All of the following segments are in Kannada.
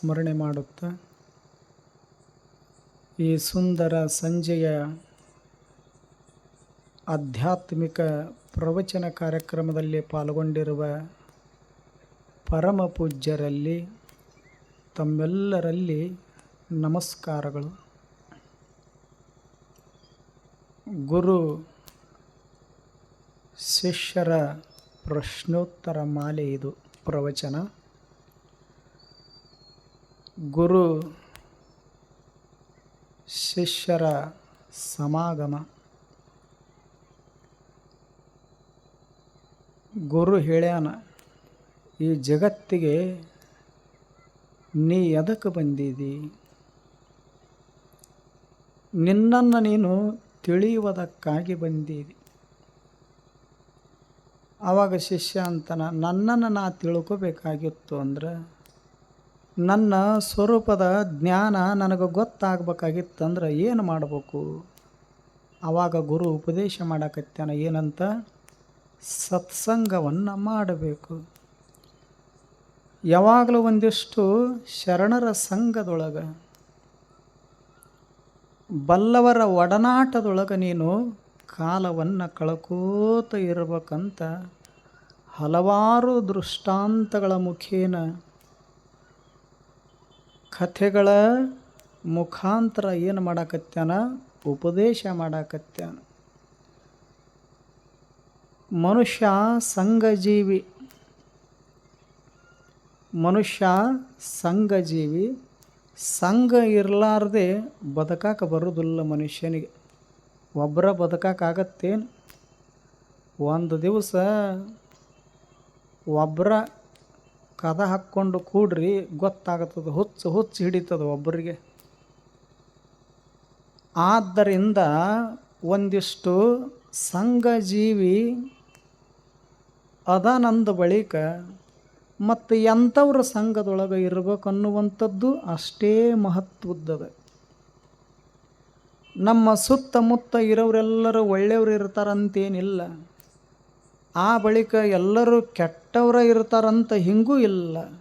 ಸ್ಮರಣೆ ಮಾಡುತ್ತಾ ಈ ಸುಂದರ ಸಂಜೆಯ ಆಧ್ಯಾತ್ಮಿಕ ಪ್ರವಚನ ಕಾರ್ಯಕ್ರಮದಲ್ಲಿ ಪಾಲ್ಗೊಂಡಿರುವ ಪರಮ ಪೂಜ್ಯರಲ್ಲಿ ತಮ್ಮೆಲ್ಲರಲ್ಲಿ ನಮಸ್ಕಾರಗಳು. ಗುರು ಶಿಷ್ಯರ ಪ್ರಶ್ನೋತ್ತರ ಮಾಲೆ ಇದು, ಪ್ರವಚನ. ಗುರು ಶಿಷ್ಯರ ಸಮಾಗಮ. ಗುರು ಹೇಳ್ಯಾನ, ಈ ಜಗತ್ತಿಗೆ ನೀ ಎದಕ್ಕೆ ಬಂದಿದ್ದಿ ನಿನ್ನನ್ನು ನೀನು ತಿಳಿಯುವುದಕ್ಕಾಗಿ ಬಂದಿದಿ. ಆವಾಗ ಶಿಷ್ಯ ಅಂತನ, ನನ್ನನ್ನು ನಾ ತಿಳ್ಕೋಬೇಕಾಗಿತ್ತು ಅಂದ್ರೆ ನನ್ನ ಸ್ವರೂಪದ ಜ್ಞಾನ ನನಗೆ ಗೊತ್ತಾಗಬೇಕಾಗಿತ್ತಂದ್ರೆ ಏನು ಮಾಡಬೇಕು? ಆವಾಗ ಗುರು ಉಪದೇಶ ಮಾಡಕತ್ತಾನೆ ಏನಂತ? ಸತ್ಸಂಗವನ್ನು ಮಾಡಬೇಕು. ಯಾವಾಗಲೂ ಒಂದಿಷ್ಟು ಶರಣರ ಸಂಘದೊಳಗೆ, ಬಲ್ಲವರ ಒಡನಾಟದೊಳಗೆ ನೀನು ಕಾಲವನ್ನು ಕಳ್ಕೋತ ಇರಬೇಕಂತ ಹಲವಾರು ದೃಷ್ಟಾಂತಗಳ ಮುಖೇನ ಕಥೆಗಳ ಮುಖಾಂತರ ಏನು ಮಾಡಾಕತ್ಯಾನ? ಉಪದೇಶ ಮಾಡಾಕತ್ಯಾನ. ಮನುಷ್ಯ ಸಂಘಜೀವಿ. ಮನುಷ್ಯ ಸಂಘಜೀವಿ. ಸಂಘ ಇರಲಾರ್ದೆ ಬದುಕಕ್ಕೆ ಬರೋದಿಲ್ಲ ಮನುಷ್ಯನಿಗೆ. ಒಬ್ಬರ ಬದುಕಾಕಾಗತ್ತೇನು ಒಂದು ದಿವಸ ಒಬ್ಬರ ಕದ ಹಾಕ್ಕೊಂಡು ಕೂಡ್ರಿ ಗೊತ್ತಾಗುತ್ತದೆ, ಹುಚ್ಚು ಹುಚ್ಚು ಹಿಡಿತದೆ ಒಬ್ಬರಿಗೆ. ಆದ್ದರಿಂದ ಒಂದಿಷ್ಟು ಸಂಘಜೀವಿ ಅದಾನಂದ ಬಳಿಕ ಮತ್ತು ಎಂಥವ್ರ ಸಂಘದೊಳಗೆ ಇರಬೇಕು ಅನ್ನುವಂಥದ್ದು ಅಷ್ಟೇ ಮಹತ್ವದ್ದದ. ನಮ್ಮ ಸುತ್ತಮುತ್ತ ಇರೋರೆಲ್ಲರೂ ಒಳ್ಳೆಯವರು ಇರ್ತಾರಂತೇನಿಲ್ಲ. ಆ ಬಳಿಕ ಎಲ್ಲರೂ ಕೆಟ್ಟವರ ಇರ್ತಾರಂತ ಹಿಂಗೂ ಇಲ್ಲ.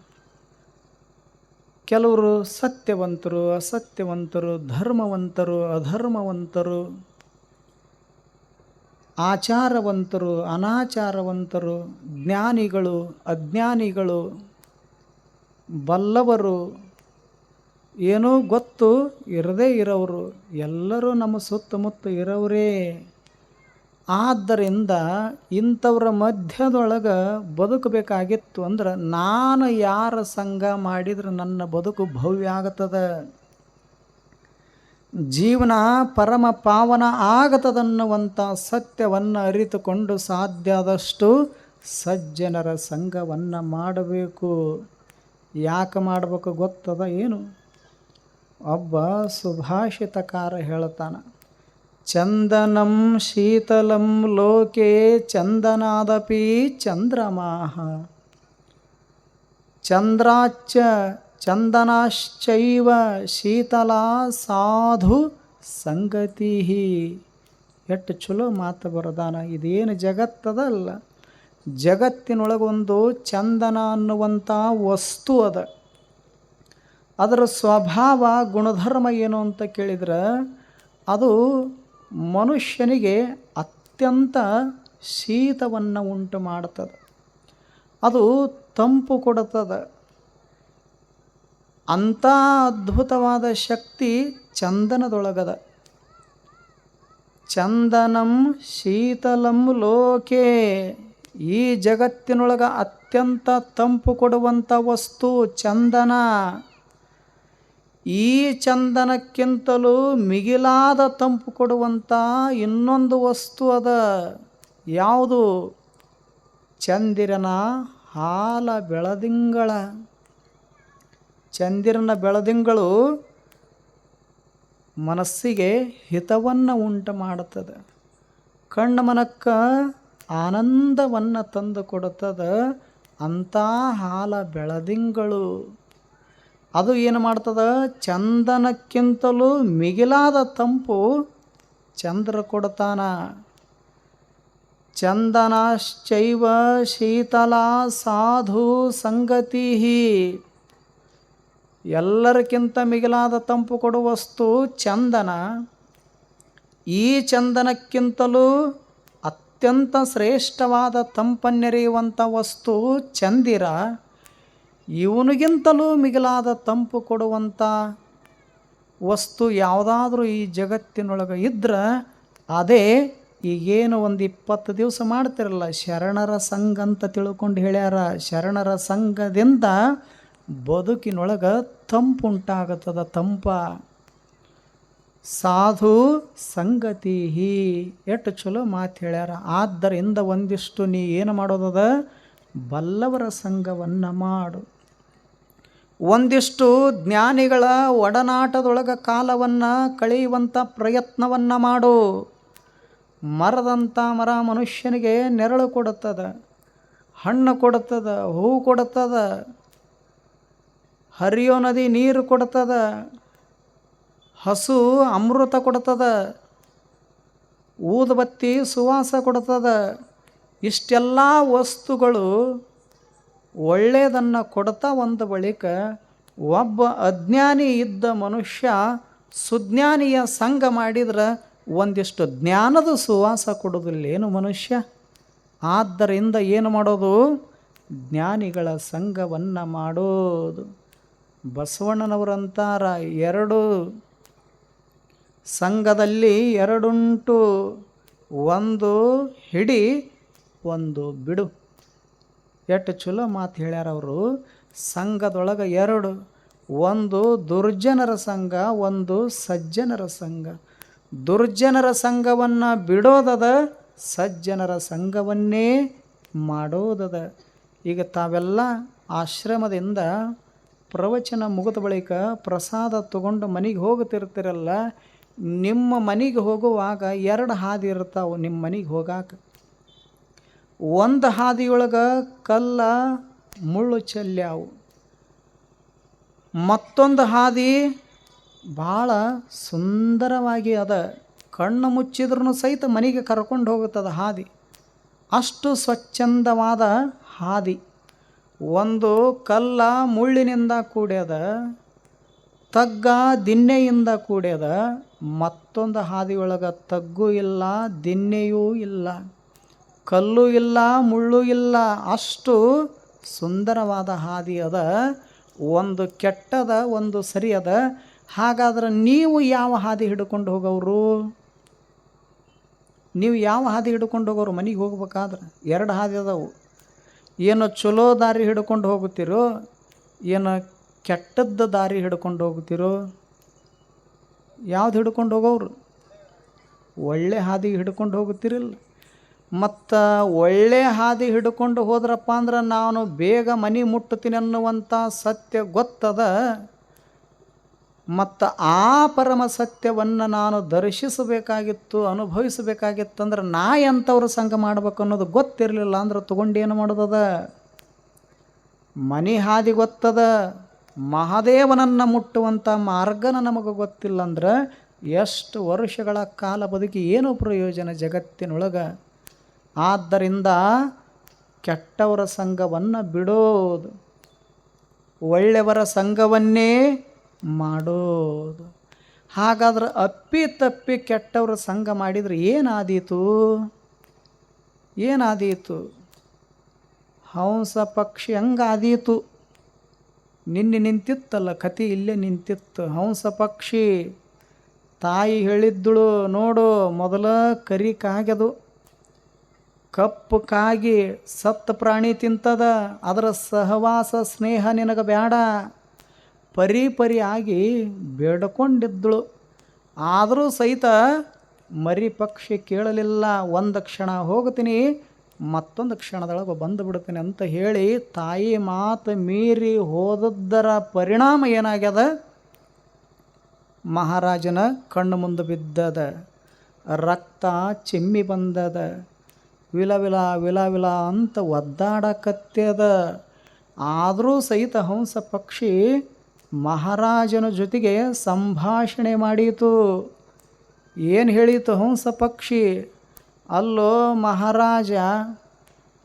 ಕೆಲವರು ಸತ್ಯವಂತರು, ಅಸತ್ಯವಂತರು, ಧರ್ಮವಂತರು, ಅಧರ್ಮವಂತರು, ಆಚಾರವಂತರು, ಅನಾಚಾರವಂತರು, ಜ್ಞಾನಿಗಳು, ಅಜ್ಞಾನಿಗಳು, ಬಲ್ಲವರು, ಏನೋ ಗೊತ್ತು ಇರದೇ ಇರೋರು ಎಲ್ಲರೂ ನಮ್ಮ ಸುತ್ತಮುತ್ತ ಇರೋರೇ ಆದ್ದರಿಂದ ಇಂಥವ್ರ ಮಧ್ಯದೊಳಗೆ ಬದುಕಬೇಕಾಗಿತ್ತು ಅಂದ್ರೆ ನಾನು ಯಾರ ಸಂಘ ಮಾಡಿದರೆ ನನ್ನ ಬದುಕು ಭವ್ಯ ಆಗತದ ಜೀವನ ಪರಮ ಪಾವನ ಆಗತದನ್ನುವಂಥ ಸತ್ಯವನ್ನು ಅರಿತುಕೊಂಡು ಸಾಧ್ಯ ಆದಷ್ಟು ಸಜ್ಜನರ ಸಂಘವನ್ನು ಮಾಡಬೇಕು. ಯಾಕೆ ಮಾಡಬೇಕು ಗೊತ್ತದ ಏನು? ಒಬ್ಬ ಸುಭಾಷಿತಕಾರ ಹೇಳ್ತಾನೆ ಚಂದನಂ ಶೀತಲಂ ಲೋಕೆ ಚಂದನಾದಪಿ ಚಂದ್ರಮಾಹ. ಚಂದ್ರಾಚ್ಚ ಚಂದನಾಶ್ಚೈವ ಶೀತಲ ಸಾಧು ಸಂಗತಿ. ಎಷ್ಟು ಚಲೋ ಮಾತು ಬರದಾನ ಇದೇನು ಜಗತ್ತದಲ್ಲ. ಜಗತ್ತಿನೊಳಗೊಂದು ಚಂದನ ಅನ್ನುವಂಥ ವಸ್ತು ಅದ. ಅದರ ಸ್ವಭಾವ ಗುಣಧರ್ಮ ಏನು ಅಂತ ಕೇಳಿದ್ರೆ ಅದು ಮನುಷ್ಯನಿಗೆ ಅತ್ಯಂತ ಶೀತವನ್ನು ಉಂಟು ಮಾಡ್ತದೆ. ಅದು ತಂಪು ಕೊಡುತ್ತದೆ ಅಂಥ ಅದ್ಭುತವಾದ ಶಕ್ತಿ ಚಂದನದೊಳಗದ. ಚಂದನಂ ಶೀತಲಂ ಲೋಕೆ, ಈ ಜಗತ್ತಿನೊಳಗೆ ಅತ್ಯಂತ ತಂಪು ಕೊಡುವಂಥ ವಸ್ತು ಚಂದನ. ಈ ಚಂದನಕ್ಕಿಂತಲೂ ಮಿಗಿಲಾದ ತಂಪು ಕೊಡುವಂಥ ಇನ್ನೊಂದು ವಸ್ತು ಅದ. ಯಾವುದು? ಚಂದಿರನ ಹಾಲ ಬೆಳದಿಂಗಳ. ಚಂದಿರನ ಬೆಳದಿಂಗಳು ಮನಸ್ಸಿಗೆ ಹಿತವನ್ನು ಉಂಟು ಮಾಡುತ್ತದೆ. ಕಣ್ಣು ಮನಕ್ಕೆ ಆನಂದವನ್ನು ತಂದು ಕೊಡುತ್ತದೆ ಅಂಥ ಹಾಲ ಬೆಳದಿಂಗಳು. ಅದು ಏನು ಮಾಡ್ತದೆ? ಚಂದನಕ್ಕಿಂತಲೂ ಮಿಗಿಲಾದ ತಂಪು ಚಂದ್ರ ಕೊಡ್ತಾನ. ಚಂದನಾಶ್ಚೈವ ಶೀತಲ ಸಾಧು ಸಂಗತಿ ಎಲ್ಲರಿಗಿಂತ ಮಿಗಿಲಾದ ತಂಪು ಕೊಡುವ ವಸ್ತು ಚಂದನ. ಈ ಚಂದನಕ್ಕಿಂತಲೂ ಅತ್ಯಂತ ಶ್ರೇಷ್ಠವಾದ ತಂಪನ್ನೆರೆಯುವಂಥ ವಸ್ತು ಚಂದಿರ. ಇವನಿಗಿಂತಲೂ ಮಿಗಿಲಾದ ತಂಪು ಕೊಡುವಂಥ ವಸ್ತು ಯಾವುದಾದ್ರೂ ಈ ಜಗತ್ತಿನೊಳಗೆ ಇದ್ರೆ ಅದೇ ಈಗೇನು ಒಂದು ಇಪ್ಪತ್ತು ದಿವಸ ಮಾಡ್ತಿರಲ್ಲ, ಶರಣರ ಸಂಘ ಅಂತ ತಿಳ್ಕೊಂಡು ಹೇಳ್ಯಾರ. ಶರಣರ ಸಂಘದಿಂದ ಬದುಕಿನೊಳಗೆ ತಂಪು ಉಂಟಾಗುತ್ತದ, ತಂಪ. ಸಾಧು ಸಂಗತಿ ಹೀ ಎಷ್ಟು ಚಲೋ ಮಾತು ಹೇಳ್ಯಾರ. ಆದ್ದರಿಂದ ಒಂದಿಷ್ಟು ನೀ ಏನು ಮಾಡೋದದ? ಬಲ್ಲವರ ಸಂಘವನ್ನು ಮಾಡು. ಒಂದಿಷ್ಟು ಜ್ಞಾನಿಗಳ ಒಡನಾಟದೊಳಗ ಕಾಲವನ್ನು ಕಳೆಯುವಂಥ ಪ್ರಯತ್ನವನ್ನು ಮಾಡು. ಮರದಂಥ ಮರ ಮನುಷ್ಯನಿಗೆ ನೆರಳು ಕೊಡುತ್ತದೆ, ಹಣ್ಣು ಕೊಡುತ್ತದೆ, ಹೂ ಕೊಡುತ್ತದೆ, ಹರಿಯೋ ನದಿ ನೀರು ಕೊಡ್ತದ ಹಸು ಅಮೃತ ಕೊಡ್ತದ ಊದುಬತ್ತಿ ಸುವಾಸ ಕೊಡ್ತದ ಇಷ್ಟೆಲ್ಲ ವಸ್ತುಗಳು ಒಳ್ಳೆಯದನ್ನು ಕೊಡ್ತಾ ಒಂದು ಬಳಿಕ ಒಬ್ಬ ಅಜ್ಞಾನಿ ಇದ್ದ ಮನುಷ್ಯ ಸುಜ್ಞಾನಿಯ ಸಂಘ ಮಾಡಿದ್ರೆ ಒಂದಿಷ್ಟು ಜ್ಞಾನದ ಸುವಾಸ ಕೊಡೋದಿಲ್ಲೇನು ಮನುಷ್ಯ? ಆದ್ದರಿಂದ ಏನು ಮಾಡೋದು? ಜ್ಞಾನಿಗಳ ಸಂಘವನ್ನು ಮಾಡೋದು. ಬಸವಣ್ಣನವರಂತಾರ ಎರಡು ಸಂಘದಲ್ಲಿ ಎರಡುಂಟು. ಒಂದು ಹಿಡಿ, ಒಂದು ಬಿಡು. ಎಷ್ಟು ಚಲೋ ಮಾತು ಹೇಳ್ಯಾರ ಅವರು, ಸಂಘದೊಳಗೆ ಎರಡು, ಒಂದು ದುರ್ಜನರ ಸಂಘ, ಒಂದು ಸಜ್ಜನರ ಸಂಘ. ದುರ್ಜನರ ಸಂಘವನ್ನು ಬಿಡೋದದ ಸಜ್ಜನರ ಸಂಘವನ್ನೇ ಮಾಡೋದದ. ಈಗ ತಾವೆಲ್ಲ ಆಶ್ರಮದಿಂದ ಪ್ರವಚನ ಮುಗಿದ ಬಳಿಕ ಪ್ರಸಾದ ತಗೊಂಡು ಮನೆಗೆ ಹೋಗುತ್ತಿರ್ತಿರಲ್ಲ ನಿಮ್ಮ ಮನೆಗೆ ಹೋಗುವಾಗ ಎರಡು ಹಾದಿ ಇರ್ತಾವೆ, ನಿಮ್ಮ ಮನೆಗೆ ಹೋಗಾಕ. ಒಂದು ಹಾದಿಯೊಳಗೆ ಕಲ್ಲ ಮುಳ್ಳು ಚೆಲ್ಯಾವು. ಮತ್ತೊಂದು ಹಾದಿ ಭಾಳ ಸುಂದರವಾಗಿ ಅದ. ಕಣ್ಣು ಮುಚ್ಚಿದ್ರೂ ಸಹಿತ ಮನೆಗೆ ಕರ್ಕೊಂಡು ಹೋಗುತ್ತದೆ ಹಾದಿ. ಅಷ್ಟು ಸ್ವಚ್ಛಂದವಾದ ಹಾದಿ. ಒಂದು ಕಲ್ಲ ಮುಳ್ಳಿನಿಂದ ಕೂಡ್ಯದ, ತಗ್ಗ ದಿನ್ನೆಯಿಂದ ಕೂಡ್ಯದ. ಮತ್ತೊಂದು ಹಾದಿಯೊಳಗೆ ತಗ್ಗು ಇಲ್ಲ ದಿನ್ನೆಯೂ ಇಲ್ಲ. ಕಲ್ಲು ಇಲ್ಲ, ಮುಳ್ಳು ಇಲ್ಲ, ಅಷ್ಟು ಸುಂದರವಾದ ಹಾದಿ ಅದ. ಒಂದು ಕೆಟ್ಟದ, ಒಂದು ಸರಿ ಅದ. ಹಾಗಾದ್ರೆ ನೀವು ಯಾವ ಹಾದಿ ಹಿಡ್ಕೊಂಡು ಹೋಗೋರು ನೀವು ಯಾವ ಹಾದಿ ಹಿಡ್ಕೊಂಡು ಹೋಗೋರು ಮನೆಗೆ ಹೋಗ್ಬೇಕಾದ್ರೆ ಎರಡು ಹಾದಿ ಅದಾವು. ಏನು ಚಲೋ ದಾರಿ ಹಿಡ್ಕೊಂಡು ಹೋಗುತ್ತೀರೋ, ಏನು ಕೆಟ್ಟದ್ದು ದಾರಿ ಹಿಡ್ಕೊಂಡು ಹೋಗುತ್ತೀರೋ, ಯಾವ್ದು ಹಿಡ್ಕೊಂಡು ಹೋಗೋರು ಒಳ್ಳೆ ಹಾದಿ ಹಿಡ್ಕೊಂಡು ಹೋಗುತ್ತೀರಿಲ್ಲ. ಮತ್ತು ಒಳ್ಳೆ ಹಾದಿ ಹಿಡ್ಕೊಂಡು ಹೋದ್ರಪ್ಪ ಅಂದ್ರೆ ನಾನು ಬೇಗ ಮನೆ ಮುಟ್ಟುತ್ತೀನಿ ಅನ್ನುವಂಥ ಸತ್ಯ ಗೊತ್ತದ. ಮತ್ತು ಆ ಪರಮ ಸತ್ಯವನ್ನು ನಾನು ದರ್ಶಿಸಬೇಕಾಗಿತ್ತು, ಅನುಭವಿಸಬೇಕಾಗಿತ್ತು ಅಂದ್ರೆ ನಾ ಎಂಥವ್ರ ಸಂಘ ಮಾಡ್ಬೇಕು ಅನ್ನೋದು ಗೊತ್ತಿರಲಿಲ್ಲ ಅಂದ್ರೆ ತೊಗೊಂಡೇನು ಮಾಡೋದದ? ಮನೆ ಹಾದಿ ಗೊತ್ತದ, ಮಹಾದೇವನನ್ನು ಮುಟ್ಟುವಂಥ ಮಾರ್ಗನ ನಮಗೆ ಗೊತ್ತಿಲ್ಲ ಅಂದ್ರೆ ಎಷ್ಟು ವರ್ಷಗಳ ಕಾಲ ಬದುಕಿ ಏನು ಪ್ರಯೋಜನ ಜಗತ್ತಿನೊಳಗೆ? ಆದ್ದರಿಂದ ಕೆಟ್ಟವರ ಸಂಘವನ್ನು ಬಿಡೋದು, ಒಳ್ಳೆಯವರ ಸಂಘವನ್ನೇ ಮಾಡೋದು. ಹಾಗಾದ್ರೆ ಅಪ್ಪಿ ತಪ್ಪಿ ಕೆಟ್ಟವರ ಸಂಘ ಮಾಡಿದರೆ ಏನಾದೀತು? ಏನಾದೀತು? ಹಂಸ ಪಕ್ಷಿ ಹಂಗಾದೀತು. ನಿನ್ನೆ ನಿಂತಿತ್ತಲ್ಲ ಕತಿ ಇಲ್ಲೇ ನಿಂತಿತ್ತು. ಹಂಸ ಪಕ್ಷಿ ತಾಯಿ ಹೇಳಿದ್ದಳು ನೋಡು, ಮೊದಲ ಕರಿ ಕಾಗ್ಯದು ಕಪ್ಪು ಕಾಗಿ ಸತ್ತ ಪ್ರಾಣಿ ತಿಂತದ, ಅದರ ಸಹವಾಸ ಸ್ನೇಹ ನಿನಗೆ ಬೇಡ ಪರಿ ಪರಿ ಆಗಿ ಬೇಡ್ಕೊಂಡಿದ್ದಳು. ಆದರೂ ಸಹಿತ ಮರಿ ಪಕ್ಷಿ ಕೇಳಲಿಲ್ಲ. ಒಂದು ಕ್ಷಣ ಹೋಗ್ತೀನಿ ಮತ್ತೊಂದು ಕ್ಷಣದೊಳಗೆ ಬಂದು ಬಿಡ್ತೀನಿ ಅಂತ ಹೇಳಿ ತಾಯಿ ಮಾತು ಮೀರಿ ಹೋದದ್ದರ ಪರಿಣಾಮ ಏನಾಗ್ಯದ? ಮಹಾರಾಜನ ಕಣ್ಣು ಮುಂದೆ ಬಿದ್ದದ, ರಕ್ತ ಚಿಮ್ಮಿ ಬಂದದ. ವಿಲ ವಿಲ ವಿಲ ವಿಲ ಅಂತ ಒದ್ದಾಡಕತ್ಯದ. ಆದರೂ ಸಹಿತ ಹಂಸ ಪಕ್ಷಿ ಮಹಾರಾಜನ ಜೊತೆಗೆ ಸಂಭಾಷಣೆ ಮಾಡಿತು. ಏನು ಹೇಳಿತು ಹಂಸ ಪಕ್ಷಿ? ಅಲ್ಲೋ ಮಹಾರಾಜ,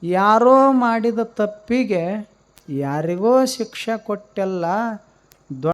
ಯಾರೋ ಮಾಡಿದ ತಪ್ಪಿಗೆ ಯಾರಿಗೋ ಶಿಕ್ಷೆ ಕೊಟ್ಟೆಲ್ಲ